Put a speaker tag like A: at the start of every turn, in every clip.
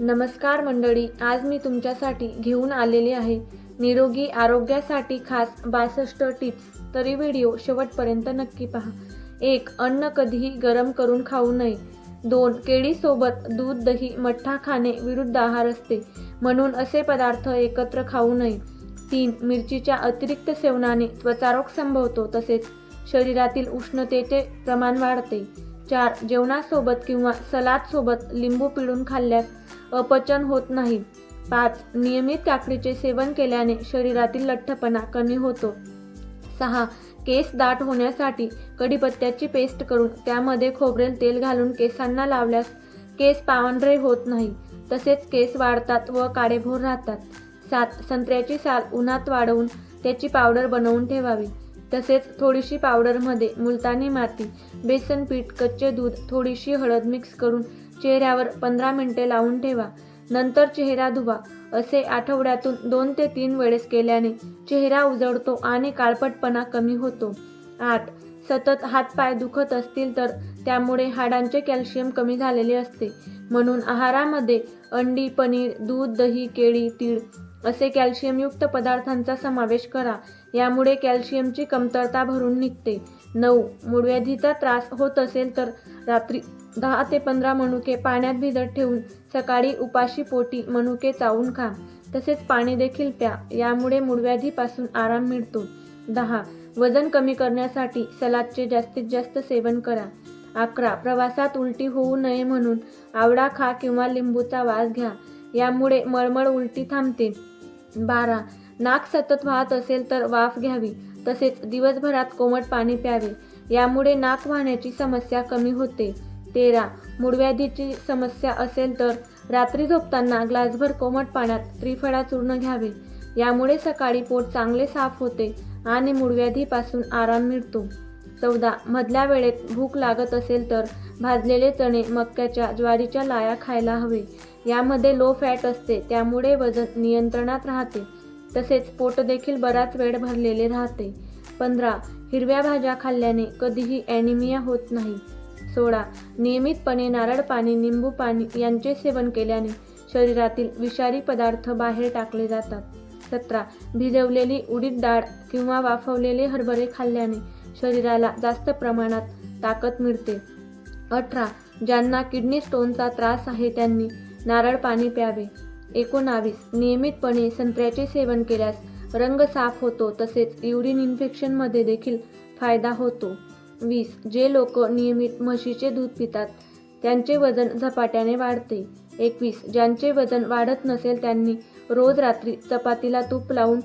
A: नमस्कार मंडळी आज मी तुमच्यासाठी घेऊन आलेले आहे निरोगी आरोग्यासाठी खास बासष्ट टिप्स. तरी व्हिडिओ शेवटपर्यंत नक्की पहा. एक अन्न कधीही गरम करून खाऊ नये. दोन केळीसोबत दूध दही मठ्ठा खाणे विरुद्ध आहार असते. म्हणून असे पदार्थ एकत्र खाऊ नये. तीन मिरचीच्या अतिरिक्त सेवनाने त्वचारोग संभवतो तसेच शरीरातील उष्णतेचे प्रमाण वाढते. चार जेवणासोबत किंवा सलादसोबत लिंबू पिळून खाल्ल्यास अपचन होत नाही. पाच नियमित काकडीचे सेवन केल्याने शरीरातील लठ्ठपणा कमी होतो. सहा केस दाट होण्यासाठी कढीपत्त्याची पेस्ट करून त्यामध्ये खोबरेल तेल घालून केसांना लावल्यास केस पावनरे होत नाही. तसेच केस वाढतात व काळेभोर राहतात. सात संत्र्याची साल उन्हात वाढवून त्याची पावडर बनवून ठेवावी. तसेच थोडीशी पावडरमध्ये मुलतानी माती बेसन पीठ कच्चे दूध थोडीशी हळद मिक्स करून चेहऱ्यावर पंधरा मिनिटे लावून ठेवा. नंतर चेहरा धुवा. असे आठवड्यातून दोन ते तीन वेळेस केल्याने चेहरा उजळतो आणि काळपटपणा कमी होतो. आठ. सतत हातपाय दुखत असतील तर त्यामुळे हाडांचे कॅल्शियम कमी झालेले असते. म्हणून आहारामध्ये अंडी पनीर दूध दही केळी तीळ असे कॅल्शियमयुक्त पदार्थांचा समावेश करा. यामुळे कॅल्शियमची कमतरता भरून निघते. नऊ. मूळव्याधीचा त्रास होत असेल तर रात्री दहा ते पंधरा मनुके पाण्यात भिजत ठेवून सकाळी उपाशी पोटी मनुके चावून खा. तसेच पाणी देखील प्या. यामुळे मूळव्याधीपासून आराम मिळतो. दहा. वजन कमी करण्यासाठी सलादचे जास्तीत जास्त सेवन करा. अकरा. प्रवासात उलटी होऊ नये म्हणून आवळा खा किंवा लिंबूचा वास घ्या. यामुळे मळमळ उलटी थांबते. बारा. नाक सतत वाहत असेल तर वाफ घ्यावी. तसेच दिवसभरात कोमट पाणी प्यावे. यामुळे नाक वाहण्याची समस्या कमी होते. तेरा. मूळव्याधीची समस्या असेल तर रात्री झोपताना ग्लासभर कोमट पाण्यात त्रिफळा चूर्ण घ्यावे. यामुळे सकाळी पोट चांगले साफ होते आणि मूळव्याधीपासून आराम मिळतो. चौदा. मधल्या वेळेत भूक लागत असेल तर भाजलेले चणे मक्याच्या ज्वारीच्या लाया खायला हवे. यामध्ये लो फॅट असते त्यामुळे वजन नियंत्रणात राहते. तसेच पोट देखील बराच वेळ भरलेले राहते. पंधरा. हिरव्या भाज्या खाल्ल्याने कधीही ॲनिमिया होत नाही. सोळा. नियमितपणे नारळ पाणी निंबू पाणी यांचे सेवन केल्याने शरीरातील विषारी पदार्थ बाहेर टाकले जातात. सतरा. भिजवलेली उडीद डाळ किंवा वाफवलेले हरभरे खाल्ल्याने शरीराला जास्त प्रमाणात ताकद मिळते. अठरा ज्यांना किडनी स्टोनचा त्रास आहे त्यांनी नारळ पाणी प्यावे. एकोणावीस नियमितपणे संत्र्याचे सेवन केल्यास रंग साफ होतो तसेच युरिन इन्फेक्शनमध्ये देखील फायदा होतो. वीस जे लोक नियमित म्हशीचे दूध पितात त्यांचे वजन झपाट्याने वाढते. एकवीस ज्यांचे वजन वाढत नसेल त्यांनी रोज रात्री चपातीला तूप लावून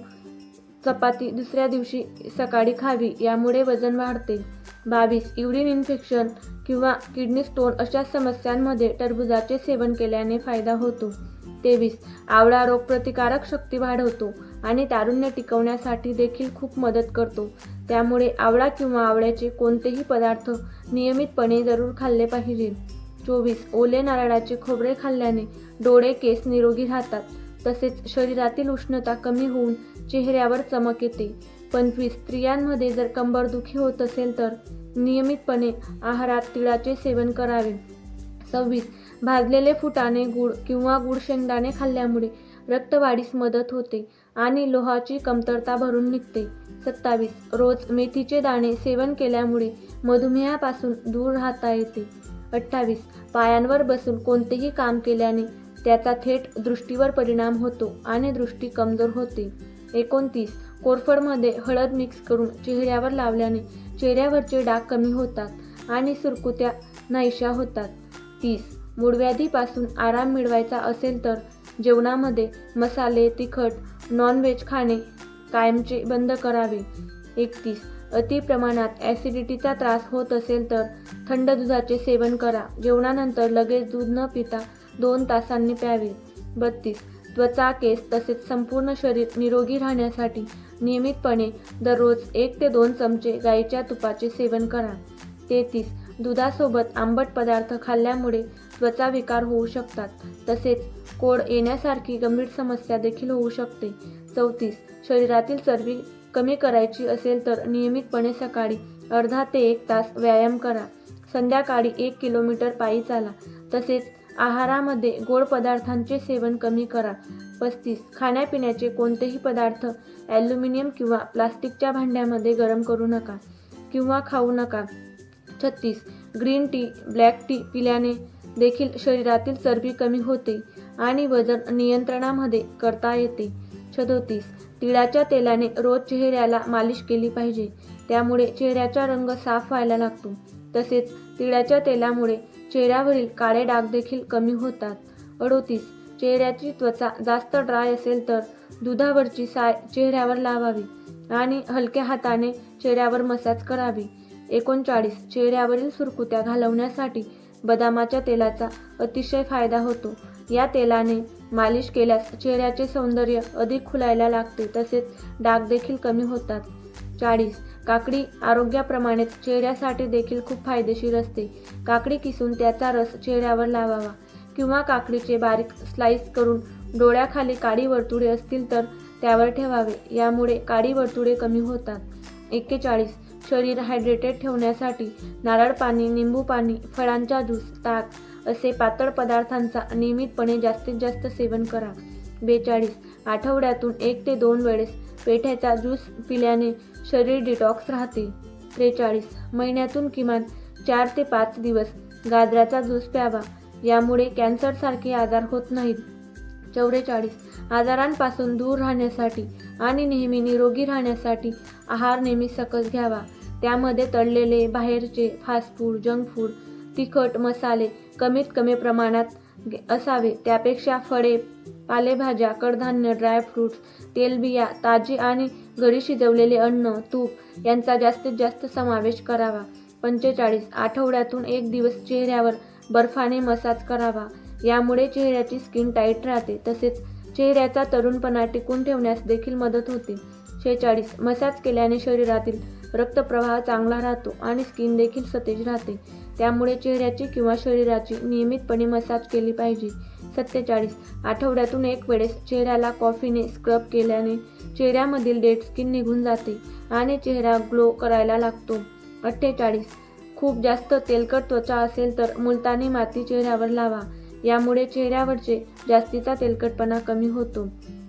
A: चपाती दुसऱ्या दिवशी सकाळी खावी यामुळे वजन वाढते. बावीस युरिन इन्फेक्शन किंवा किडनी स्टोन अशा समस्यांमध्ये टरबूजाचे सेवन केल्याने फायदा होतो. तेवीस आवळा रोगप्रतिकारक शक्ती वाढवतो आणि तारुण्य टिकवण्यासाठी देखील खूप मदत करतो. त्यामुळे आवळा किंवा आवळ्याचे कोणतेही पदार्थ नियमितपणे जरूर खाल्ले पाहिजे. चोवीस ओले नारळाचे खोबरे खाल्ल्याने डोळे केस निरोगी राहतात. तसेच शरीरातील उष्णता कमी होऊन चेहऱ्यावर चमक येते. पंचवीस स्त्रियांमध्ये जर कंबरदुखी होत असेल तर नियमितपणे आहारात तिळाचे सेवन करावे. सव्वीस. भाजलेले फुटाणे गुळ किंवा गुळ शेंगदाणे खाल्ल्यामुळे रक्तवाढीस मदत होते आणि लोहाची कमतरता भरून निघते. सत्तावीस. रोज मेथीचे दाणे सेवन केल्यामुळे मधुमेहापासून दूर राहता येते. अठ्ठावीस. पायांवर बसून कोणतेही काम केल्याने त्याचा थेट दृष्टीवर परिणाम होतो आणि दृष्टी कमजोर होते. एकोणतीस. कोरफडमध्ये हळद मिक्स करून चेहऱ्यावर लावल्याने चेहऱ्यावरचे डाग कमी होतात आणि सुरकुत्या नाहीशा होतात. तीस. मूळव्याधीपासून आराम मिळवायचा असेल तर जेवणामध्ये मसाले तिखट नॉनव्हेज खाणे कायमचे बंद करावे. एकतीस. अति प्रमाणात ॲसिडिटीचा त्रास होत असेल तर थंड दुधाचे सेवन करा. जेवणानंतर लगेच दूध न पिता दोन तासांनी प्यावे. बत्तीस. त्वचा केस तसेच संपूर्ण शरीर निरोगी राहण्यासाठी नियमितपणे दररोज एक ते दोन चमचे गाईच्या तुपाचे सेवन करा. तेहतीस. दुधासोबत आंबट पदार्थ खाल्ल्यामुळे त्वचा विकार होऊ शकतात. तसेच कोड येण्यासारखी गंभीर समस्या देखील होऊ शकते. चौतीस. शरीरातील चरबी कमी करायची असेल तर नियमितपणे सकाळी अर्धा ते एक तास व्यायाम करा. संध्याकाळी एक किलोमीटर पायी चाला. तसेच आहारामध्ये गोड पदार्थांचे सेवन कमी करा. पस्तीस. खाण्यापिण्याचे कोणतेही पदार्थ ॲल्युमिनियम किंवा प्लास्टिकच्या भांड्यामध्ये गरम करू नका किंवा खाऊ नका. छत्तीस. ग्रीन टी ब्लॅक टी पिल्याने देखील शरीरातील चरबी कमी होते आणि वजन नियंत्रणामध्ये करता येते. सदोतीस. तिळाच्या तेलाने रोज चेहऱ्याला मालिश केली पाहिजे. त्यामुळे चेहऱ्याचा रंग साफ व्हायला लागतो. तसेच तिळाच्या तेलामुळे चेहऱ्यावरील काळे डाग देखील कमी होतात. अडोतीस. चेहऱ्याची त्वचा जास्त ड्राय असेल तर दुधावरची साय चेहऱ्यावर लावावी आणि हलक्या हाताने चेहऱ्यावर मसाज करावी. एकोणचाळीस. चेहऱ्यावरील सुरकुत्या घालवण्यासाठी बदामाच्या तेलाचा अतिशय फायदा होतो. या तेलाने मालिश केल्यास चेहऱ्याचे सौंदर्य अधिक खुलायला लागते तसेच डाग देखील कमी होतात. चाळीस. काकडी आरोग्याप्रमाणे चेहऱ्यासाठी देखील खूप फायदेशीर असते. काकडी किसून त्याचा रस चेहऱ्यावर लावावा किंवा काकडीचे बारीक स्लाइस करून डोळ्याखाली काळी वर्तुळे असतील तर त्यावर ठेवावे. यामुळे काळी वर्तुळे कमी होतात. एक्केचाळीस. शरीर हायड्रेटेड ठेवण्यासाठी नारळ पाणी निंबू पाणी फळांचा ज्यूस ताक असे पातळ पदार्थांचा नियमितपणे जास्तीत जास्त सेवन करा. बेचाळीस. आठवड्यातून एक ते दोन वेळेस पेठ्याचा ज्यूस पिल्याने शरीर डिटॉक्स राहते. त्रेचाळीस. महिन्यातून किमान चार ते पाच दिवस गाजराचा ज्यूस प्यावा. यामुळे कॅन्सरसारखे आजार होत नाहीत. चौवेचाळीस. आजारांपासून दूर राहण्यासाठी आणि नेहमी निरोगी राहण्यासाठी आहार नेहमी सकस घ्यावा. त्यामध्ये तळलेले बाहेरचे फास्ट फूड जंक फूड तिखट मसाले कमीत कमी प्रमाणात असावे. त्यापेक्षा फळे पालेभाज्या कडधान्य ड्रायफ्रूट्स तेलबिया ताजी आणि घरी शिजवलेले अन्न तूप यांचा जास्तीत जास्त समावेश करावा. पंचेचाळीस. आठवड्यातून एक दिवस चेहऱ्यावर बर्फाने मसाज करावा. यामुळे चेहऱ्याची स्किन टाईट राहते. तसेच चेहऱ्याचा तरुणपणा टिकून ठेवण्यास देखील मदत होते. शेहेचाळीस मसाज केल्याने शरीरातील रक्तप्रवाह चांगला राहतो आणि स्किन देखील सतेज राहते. त्यामुळे चेहऱ्याची किंवा शरीराची नियमितपणे मसाज केली पाहिजे. सत्तेचाळीस. आठवड्यातून एक वेळेस चेहऱ्याला कॉफीने स्क्रब केल्याने चेहऱ्यामधील डेड स्किन निघून जाते आणि चेहरा ग्लो करायला लागतो. अठ्ठेचाळीस. खूप जास्त तेलकट त्वचा असेल तर मुलतानी माती चेहऱ्यावर लावा. यामुळे चेहऱ्यावरचे जास्तीचा तेलकटपणा कमी होतो.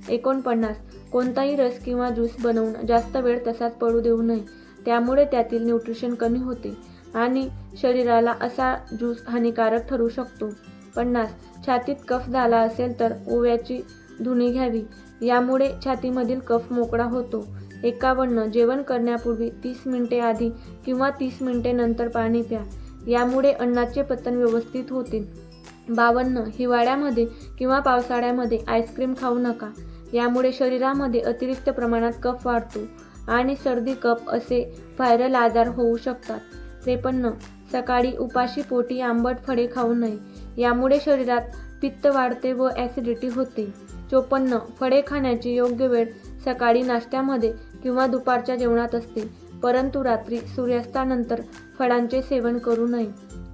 A: एकोणपन्नास. कोणताही रस किंवा ज्यूस बनवून जास्त वेळ तसाच पडू देऊ नये. त्यामुळे त्यातील न्यूट्रिशन कमी होते. आणि शरीराला असा ज्यूस हानिकारक ठरू शकतो. पन्नास छातीत कफ झाला असेल तर ओव्याची धुणी घ्यावी. यामुळे छातीमधील कफ मोकळा होतो. एकावन्न जेवण करण्यापूर्वी तीस मिनिटे आधी किंवा तीस मिनिटे नंतर पाणी प्या. यामुळे अन्नाचे पतन व्यवस्थित होते बावन्न हिवाळ्यामध्ये किंवा पावसाळ्यामध्ये आईस्क्रीम खाऊ नका. यामुळे शरीरामध्ये अतिरिक्त प्रमाणात कफ वाढतो आणि सर्दी कफ असे व्हायरल आजार होऊ शकतात. त्रेपन्न सकाळी उपाशी पोटी आंबट फळे खाऊ नये. यामुळे शरीरात पित्त वाढते व ॲसिडिटी होते. चोपन्न फळे खाण्याची योग्य वेळ सकाळी नाश्त्यामध्ये किंवा दुपारच्या जेवणात असते. परंतु रात्री सूर्यास्तानंतर फळांचे सेवन करू नये.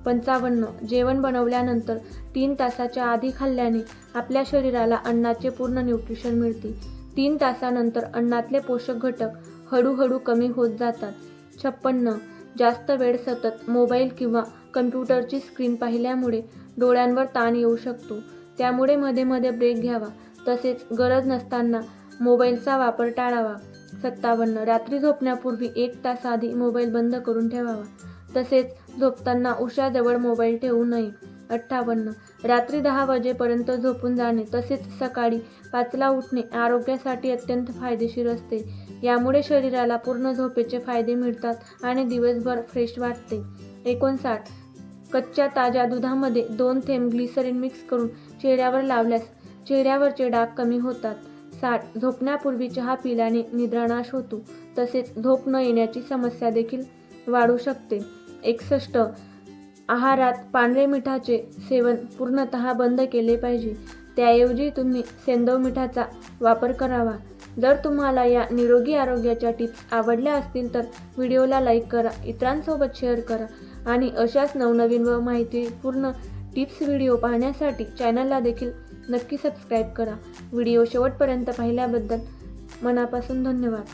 A: पंचावन्न जेवण बनवल्यानंतर तीन तासाच्या आधी खाल्ल्याने आपल्या शरीराला अन्नाचे पूर्ण न्यूट्रिशन मिळते. तीन तासानंतर अन्नातले पोषक घटक हळूहळू कमी होत जातात. छप्पन्न जास्त वेळ सतत मोबाईल किंवा कम्प्युटरची स्क्रीन पाहिल्यामुळे डोळ्यांवर ताण येऊ शकतो. त्यामुळे मध्ये मध्ये ब्रेक घ्यावा. तसेच गरज नसताना मोबाईलचा वापर टाळावा. सत्तावन्न. रात्री झोपण्यापूर्वी एक तास आधी मोबाईल बंद करून ठेवावा. तसेच झोपताना उशाजवळ मोबाईल ठेवू नये. अठ्ठावन्न. रात्री दहा वाजेपर्यंत झोपून जाणे तसेच सकाळी पाचला उठणे आरोग्यासाठी अत्यंत फायदेशीर असते. यामुळे शरीराला पूर्ण झोपेचे फायदे मिळतात आणि दिवसभर फ्रेश वाटते. एकोणसाठ. कच्च्या ताज्या दुधामध्ये दोन थेंब ग्लिसरीन मिक्स करून चेहऱ्यावर लावल्यास चेहऱ्यावरचे डाग कमी होतात. साठ. झोपण्यापूर्वी चहा पिल्याने निद्रानाश होतो तसेच झोप न येण्याची समस्या देखील वाढू शकते. एकसष्ट. आहारात पांढरे मिठाचे सेवन पूर्णतः बंद केले पाहिजे. त्याऐवजी तुम्ही सेंदव मिठाचा वापर करावा. जर तुम्हाला या निरोगी आरोग्याच्या टिप्स आवडल्या असतील तर व्हिडिओला लाईक करा इतरांसोबत शेअर करा आणि अशाच नवनवीन व माहितीपूर्ण टिप्स व्हिडिओ पाहण्यासाठी चॅनलला देखील नक्की सबस्क्राईब करा. व्हिडिओ शेवटपर्यंत पाहिल्याबद्दल मनापासून धन्यवाद.